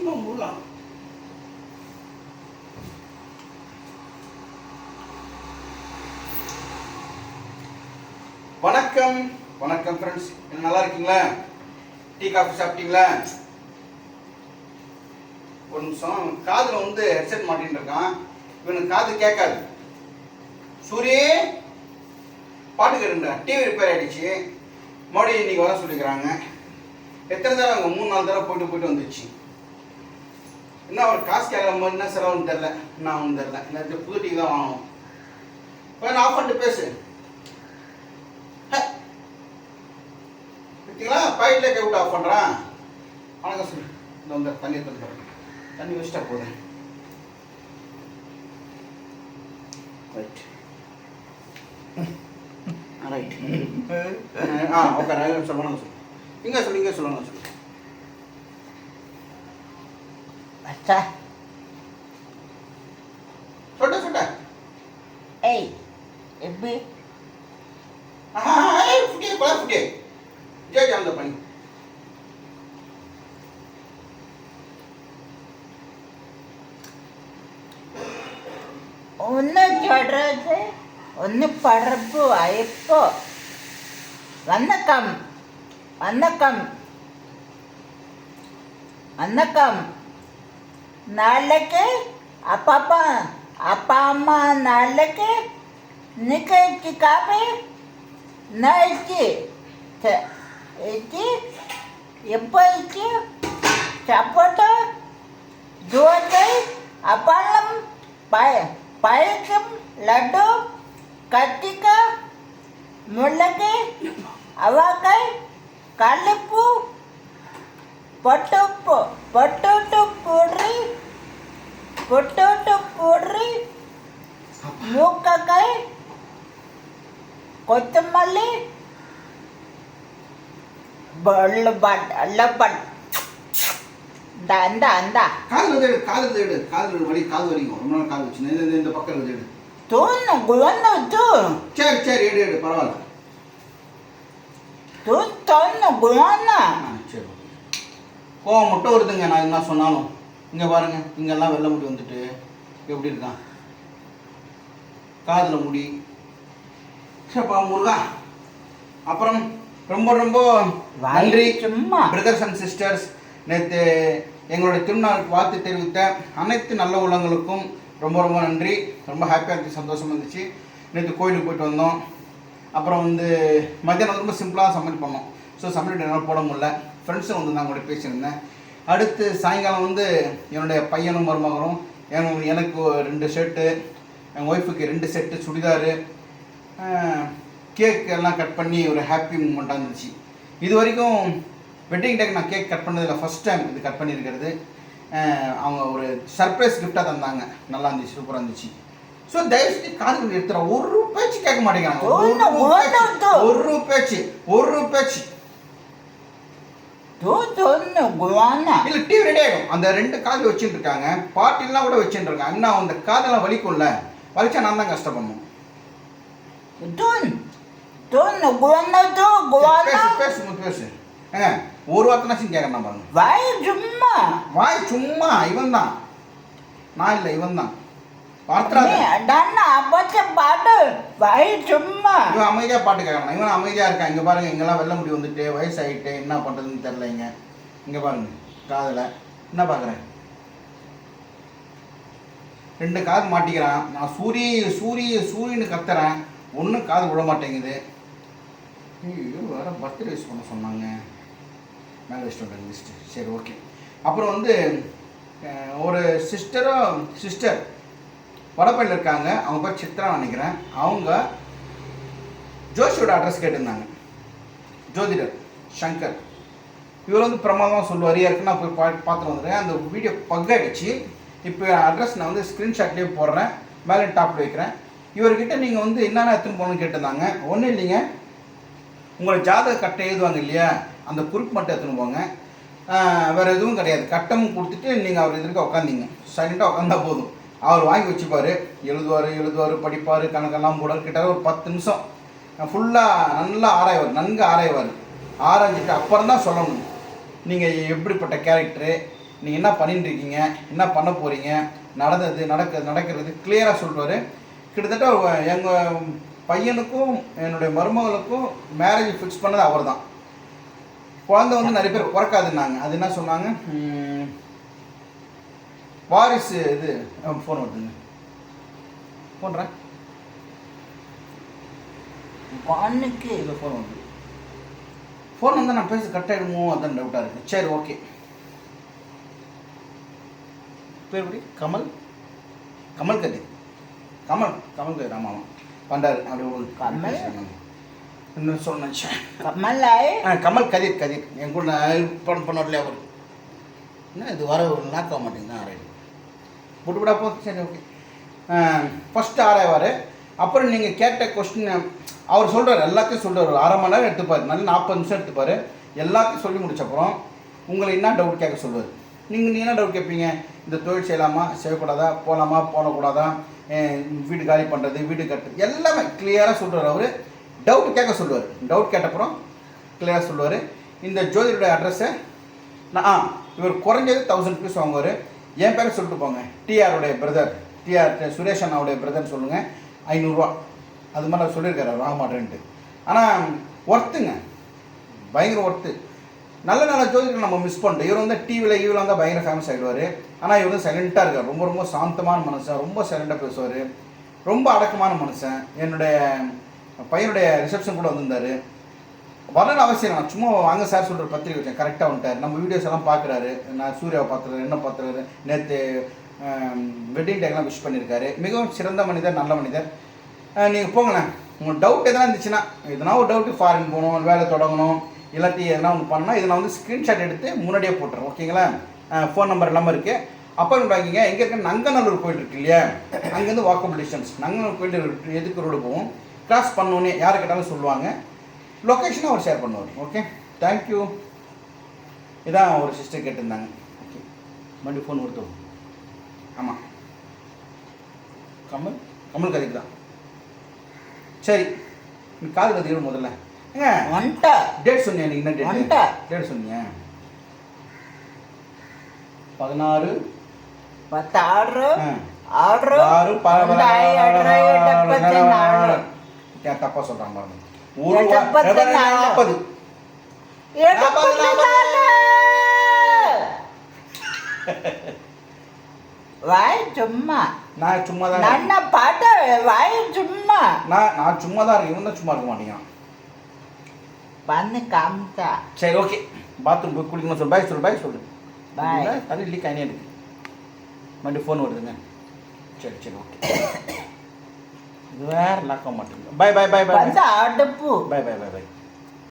இன்னும் முருகா வணக்கம் வணக்கம் ஃப்ரெண்ட்ஸ் நல்லா இருக்கீங்களா? டீ காஃபி சாப்பிட்டீங்களா? ஒரு நிமிஷம். காதில் வந்து ஹெட்செட் மாட்டின்னு இருக்கான். இவனுக்கு காது கேட்காது. சூரிய பாட்டு கேட்டுண்டா டிவி ரிப்பேர் ஆயிடுச்சு. மறுபடியும் இன்னைக்கு வர சொல்லிக்கிறாங்க. எத்தனை தடவை? அவங்க மூணு நாலு தடவை போயிட்டு போயிட்டு வந்துச்சு. என்ன ஒரு காசு கேட்குற மாதிரி என்ன செலவுன்னு தெரில என்ன ஆகும் தெரில இந்த புது டிவி தான் வாங்கணும். போய் ஆஃப் பண்ணிட்டு பேசு. பார்த்தீங்களா பாக்கெட்டில் கை விட்டு ஆஃப் பண்ணுறான் வணக்கம் சொல்லு இந்த வந்து தண்ணி தந்து தண்ணி வச்சுட்டா போதும். ரைட் ரைட் ஆ ஓகே சொல்லு வணக்கம் சொல்லு இங்கே சொல்லு இங்கே சொல்லுங்க சொல்லு அச்சா சொட்ட சொட்ட ஏய் எப்படி ஆஹா ஏய் ஃபுட்டியே கொலை ஃபுட்டியே ஜே ஜே அந்த பண்ணி ஒன்று சொல்கிறது ஒன்று படப்பு ஐப்போ வணக்கம் வணக்கம் வணக்கம் நாளைக்கு அப்பா அப்பா அப்பா அம்மா நாளைக்கு நிக்கி காப்பி நாளைக்கு எப்போ சப்போட்டோ தோசை அப்பளம் பய பழக்கம் லட்டு கத்திக்காய் முள்ளங்கி அவாக்காய் கல்லுப்பு பொட்டுப்பு பொட்டோட்டு பொடி பொட்டோட்டு பொடி மூக்கக்காய் கொத்தமல்லி பல்லு பட் அல்ல பட் இந்த அந்த அந்த காது வந்து எடு காது வந்து எடு காது வலி காது வலிக்கும். ரொம்ப நாள் காது வச்சு இந்த- இந்த- பக்கம் வந்து எடு. தூணு சரி சரி எடு எடு பரவாயில்ல. தூண் ஓகே கோவம் மட்டும் வருதுங்க. நான் என்ன சொன்னாலும். இங்கே பாருங்க இங்கெல்லாம் வெள்ளை முடி வந்துட்டு எப்படி இருக்கான்? காதில் முடி. சரிப்பா முருகா. அப்புறம் ரொம்ப ரொம்ப நன்றி. சும்மா. பிரதர்ஸ் அண்ட் சிஸ்டர்ஸ் நேற்று எங்களுடைய திருநாளுக்கு வாழ்த்து தெரிவித்த அனைத்து நல்ல உள்ளங்களுக்கும் ரொம்ப ரொம்ப நன்றி. ரொம்ப ஹாப்பியாக இருந்துச்சு சந்தோஷமாக இருந்துச்சு. நேற்று கோயிலுக்கு போயிட்டு வந்தோம். அப்புறம் வந்து மத்தியானம் ரொம்ப சிம்பிளாக சமையல் பண்ணோம். ஸோ சமையல் என்னால் போட முடியல. ஃப்ரெண்ட்ஸும் வந்து நான் கூட பேசியிருந்தேன். அடுத்து சாயங்காலம் வந்து என்னுடைய பையனும் மருமகனும் எனக்கு ரெண்டு ஷர்ட்டு என் ஒய்ஃபுக்கு ரெண்டு செட்டு சுடிதாரு கேக் எல்லாம் கட் பண்ணி ஒரு ஹாப்பி மூமெண்ட்டாக இருந்துச்சு. இது வரைக்கும் வெட்டிங் டேக்கு நான் கேக் கட் பண்ணதில் ஃபஸ்ட் டைம் இது கட் பண்ணியிருக்கிறது. அவங்க ஒரு சர்ப்ரைஸ் கிஃப்டாக தந்தாங்க. நல்லா இருந்துச்சு சூப்பராக இருந்துச்சு. ஸோ தயவு செஞ்சு காதுகள் எடுத்துற ஒரு பேச்சு கேட்க மாட்டேங்கிறாங்க. ஒரு பேச்சு. ஒரு பேச்சு ஒரு பேச்சு. இல்ல டிவி ரெடி அந்த ரெண்டு காது வச்சுட்டு இருக்காங்க பாட்டிலாம் கூட வச்சுட்டு இருக்காங்க இன்னும் அந்த காதெல்லாம் வலிக்கும்ல. வலிச்சா நான் தான் கஷ்டப்படணும். பேசு பேசு ஏங்க ஒரு வார்த்தைனாச்சும் கேட்கணும் பாருங்க. வாய் சும்மா. வாய் சும்மா இவன் தான் நான் இல்லை இவன் தான் பாட்டு. வாய் சும்மா. இவன் அமைதியாக பாட்டு கேட்கணும். இவன் அமைதியாக இருக்கான் இங்கே பாருங்க இங்கெல்லாம் வெள்ள முடி வந்துட்டு வயசாயிட்டு என்ன பண்ணுறதுன்னு தெரில இங்க. பாருங்க காதில். என்ன பார்க்குறேன் ரெண்டு காது மாட்டிக்கிறான். நான் சூரிய சூரிய சூரியன்னு கத்துறேன். ஒன்றும் காது விட மாட்டேங்குது. ஐயோ வேற பர்த்டே விஷ் பண்ண சொன்னாங்க. மேலே வச்சுட்டு லிஸ்ட்டு சரி ஓகே அப்புறம் வந்து ஒரு சிஸ்டரும் சிஸ்டர் வடப்பள்ளியில் இருக்காங்க. அவங்க பேர் சித்ரா நினைக்கிறேன். அவங்க ஜோஷியோட அட்ரஸ் கேட்டிருந்தாங்க. ஜோதிடர் சங்கர். இவர் வந்து பிரமாதமாக சொல்லுவார். ஏற்கனவே நான் போய் பா பார்த்துட்டு வந்துடுறேன். அந்த வீடியோ பக்காயிடுச்சு. இப்போ அட்ரஸ் நான் வந்து ஸ்க்ரீன்ஷாட்லேயே போடுறேன். மேலே டாப்பில் வைக்கிறேன். இவர்கிட்ட நீங்கள் வந்து என்னென்ன எடுத்துன்னு போகணும்னு கேட்டிருந்தாங்க. ஒன்றும் இல்லைங்க. உங்களை ஜாதக கட்டை எழுதுவாங்க இல்லையா? அந்த குறிப்பு மட்டும் எடுத்துன்னு போங்க. வேறு எதுவும் கிடையாது. கட்டமும் கொடுத்துட்டு நீங்கள் அவர் எதிர்க்க உட்காந்தீங்க. சைலண்டாக உட்காந்தா போதும். அவர் வாங்கி வச்சுப்பார். எழுதுவார் எழுதுவார் படிப்பார் கணக்கெல்லாம் போடுவார். கிட்ட ஒரு பத்து நிமிஷம். ஃபுல்லாக நல்லா ஆராய்வார் நன்கு ஆராய்வார். ஆராய்ஞ்சிட்டு அப்புறம் தான் சொல்லணும். நீங்கள் எப்படிப்பட்ட கேரக்டரு நீங்கள் என்ன பண்ணிட்டு இருக்கீங்க என்ன பண்ண போகிறீங்க நடந்தது நடக்க நடக்கிறது கிளியராக சொல்லுவார். கிட்டத்தட்ட எங்கள் பையனுக்கும் என்னுடைய மருமகளுக்கும் மேரேஜ் ஃபிக்ஸ் பண்ணது அவர் தான் குழந்தை வந்து நிறைய பேர் பிறக்காதுன்னாங்க. அது என்ன சொன்னாங்க? வாரிசு இது. ஃபோன் வருதுங்க போன்றேன் பொண்ணுக்கு இது ஃபோன் வருது. ஃபோன் வந்து நான் பேச கட் ஆகிடுமோ அதான் டவுட்டாக இருக்குது சரி ஓகே பேர் எப்படி? கமல்? கமல் கதி. கமல் கமல் கதி ஆமாம் ஆமாம் பண்ணுறாரு அப்படி ஒரு கமல்? இன்னும் சொன்னேன் கமலாய்? ஆ கமல் கதிர் கதிர். என் கூட படம் பண்ணல அவர்? என்ன இது வர ஒரு லாக் ஆக மாட்டேங்குது ரைட் விட்டு விடா சரி ஓகே ஃபஸ்ட்டு ஆராய்வார் அப்புறம் நீங்கள் கேட்ட கொஸ்டின் அவர் சொல்கிறார் எல்லாத்தையும் சொல்கிறார் ஒரு அரை மணி நேரம் எடுத்துப்பார். நல்ல நாற்பது நிமிஷம் எடுத்துப்பார். எல்லாத்தையும் சொல்லி முடிச்சப்புறம் உங்களை என்ன டவுட் கேட்க சொல்லுவார்? நீங்கள் நீ என்ன டவுட் கேட்பீங்க? இந்த தொழில் செய்யலாமா? செய்யக்கூடாதா? போகலாமா போகக்கூடாதா வீடு காலி பண்ணுறது வீடு கட்டுறது எல்லாமே கிளியராக சொல்கிறார் அவர். டவுட் கேட்க சொல்லுவார். டவுட் கேட்டப்புறம் கிளியராக சொல்லுவார். இந்த ஜோதிடருடைய அட்ரஸை நான் ஆ இவர் குறைஞ்சது தௌசண்ட் ருபீஸ் வாங்குவார். என் பேரை சொல்லிட்டு போங்க. டிஆருடைய பிரதர் டிஆர் சுரேஷ் அண்ணாவுடைய பிரதர்னு சொல்லுங்கள் ஐநூறுரூவா அது மாதிரி நான் சொல்லியிருக்காரு அவர் வாங்க மாட்டேன்ட்டு. ஆனால் ஒர்த்துங்க பயங்கர ஒர்த்து நல்ல நல்ல ஜோதிடர் நம்ம மிஸ் பண்ணிட்டோம். இவர் வந்து டிவியில் ஈவில் வந்தால் பயங்கர ஃபேமஸ் ஆகிடுவார் ஆனால் இவர் வந்து சைலண்ட்டாக இருக்கார். ரொம்ப ரொம்ப சாந்தமான மனுஷன். ரொம்ப சைலண்ட்டாக பேசுவார். ரொம்ப அடக்கமான மனுஷன். என்னுடைய பையனுடைய ரிசப்ஷன் கூட வந்திருந்தார். வரணும் அவசியம் நான் சும்மா வாங்க சார் சொல்கிற பத்திரிக்கை வச்சேன். கரெக்டாக வந்துட்டார். நம்ம வீடியோஸ் எல்லாம் பார்க்குறாரு நான் சூர்யாவை பார்த்துறாரு என்ன பார்த்துறாரு நேற்று வெட்டிங் டேக்கெலாம் விஷ் பண்ணியிருக்காரு மிகவும் சிறந்த மனிதர் நல்ல மனிதர். நீங்கள் போங்களேன். உங்கள் டவுட் எதனா இருந்துச்சுன்னா எதனா ஒரு டவுட்டு ஃபாரின் போகணும் வேலை தொடங்கணும் இல்லாட்டி எதனா ஒன்று பண்ணால் இதை நான் வந்து ஸ்க்ரீன்ஷாட் எடுத்து முன்னாடியே போட்டுறேன். ஓகேங்களா? ஃபோன் நம்பர் எல்லாமே இருக்குது அப்பாயின்மெண்ட் வாங்கிங்க எங்கே இருக்க நங்கநல்லூர் கோயில் இருக்கு இல்லையா? அங்கேருந்து வாக்கபிள் டிஸ்டன்ஸ் நங்கநல்லூர் கோயில் எதுக்கு ரோடு போவோம்? கிராஸ் பண்ணோன்னே யார் கேட்டாலும் சொல்லுவாங்க. லொக்கேஷனும் அவர் ஷேர் பண்ணுவார் ஓகே தேங்க்யூ இதான் ஒரு சிஸ்டர் கேட்டிருந்தாங்க ஓகே மறுபடியும் ஃபோன் கொடுத்தோம் ஆமாம் கமல் கமல் கதைக்கு தான் சரி நீ காது கதையோடு முதல்ல வந்துட்டா டேட் சொன்னேன் என்ன டேட் டேட் சொன்னீங்க பதினாறு பத்து ஆர்டரு ஆர்டரு ஆறு தப்பாக சொல்கிறாங்க பாருங்க ஒரு நாற்பது வாய் சும்மா நான் சும்மா தான் நன்னா பாட்ட வாய் சும்மா நான் நான் சும்மா தான் இருக்கேன் இவன் தான் சும்மா இருக்க மாட்டேங்கிறான் வந்து காமிச்சா சரி ஓகே பாத்ரூம் போய் குளிக்கணும் சொல்லு பாய் சொல்லு பாய் சொல்லு பாய் அது இல்லை கனியாக இருக்கு மறுபடியும் ஃபோன் வருதுங்க சரி சரி ஓகே வேற லக்க மாட்டேங்குது. பை பை பை பை அடுப்பு. Bye bye bye bye